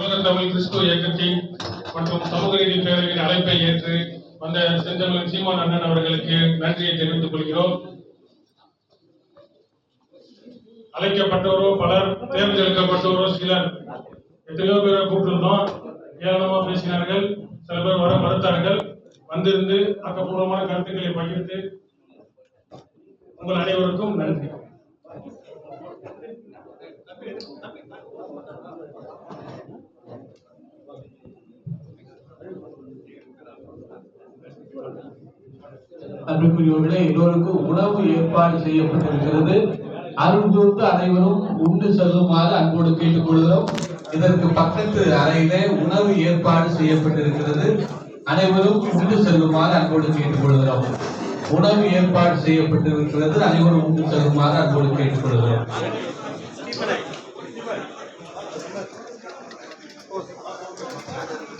உலக தமிழ் கிறிஸ்துவ இயக்கத்தின் மற்றும் சமூக நீதி பேரவையின் அழைப்பை ஏற்று வந்த செந்தமிழன் சீமான் அண்ணன் அவர்களுக்கு நன்றியை தெரிவித்துக் கொள்கிறோம். அழைக்கப்பட்டவரோ பலர் தேர்ந்தெடுக்கப்பட்டவரோ சிலர். எத்தனையோ பேரை கூப்பிட்டுருந்தோம். ஏளனமா பேசினார்கள். சில பேர் வர மறுத்தார்கள். வந்திருந்து ஆக்கப்பூர்வமான கருத்துக்களை பகிர்ந்து உங்கள் அனைவருக்கும் நன்றி. அன்புக்குரியவர்களே எல்லோருக்கும் உணவு ஏற்பாடு செய்யப்பட்டிருக்கிறது. அருள் அனைவரும் உண்டு செல்லுமாறு அன்போடு கேட்டுக்கொள்கிறோம். இதற்கு பக்கத்து அறையிலே உணவு ஏற்பாடு செய்யப்பட்டிருக்கிறது. அனைவரும் உண்டு செல்லுமாறு அன்போடு கேட்டுக்கொள்கிறோம். உணவு ஏற்பாடு செய்யப்பட்டிருக்கிறது. அனைவரும் உண்டு செல்லுமாறு அன்போடு கேட்டுக்கொள்கிறோம். Thank you.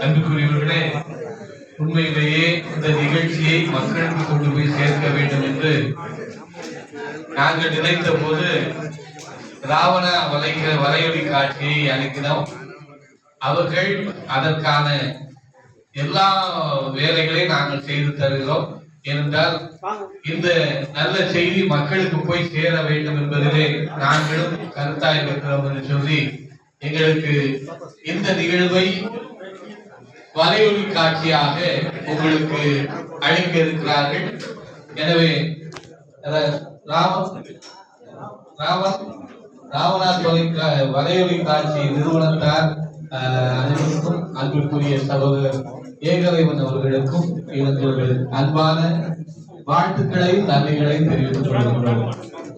அன்புக்குரியவர்களே உண்மையிலேயே இந்த நிகழ்ச்சியை மக்களுக்கு கொண்டு போய் சேர்க்க வேண்டும் என்று நாங்கள் நினைத்த போது ராவண வலைகிற வரையொலி காட்சியை அளிக்கிறோம் அவர்கள் அதற்கான எல்லா வேலைகளையும் நாங்கள் செய்து தருகிறோம். ஏனென்றால் இந்த நல்ல செய்தி மக்களுக்கு போய் சேர வேண்டும் என்பதிலே நாங்களும் கருத்தாய் இருக்கிறோம் என்று சொல்லி எங்களுக்கு இந்த நிகழ்வை வலையொலி காட்சியாக உங்களுக்கு அளிக்க இருக்கிறார்கள். எனவே அஹ், ராமன் ராமன் ராமனா தொலைக்கா காட்சி நிறுவனத்தார் அஹ், அனைவருக்கும் அன்புக்குரிய சகோதரர் ஏகலைவன் அவர்களுக்கும் எங்களது அன்பான வாழ்த்துக்களை நன்றிகளை தெரிவித்துக் கொள்கின்றோம்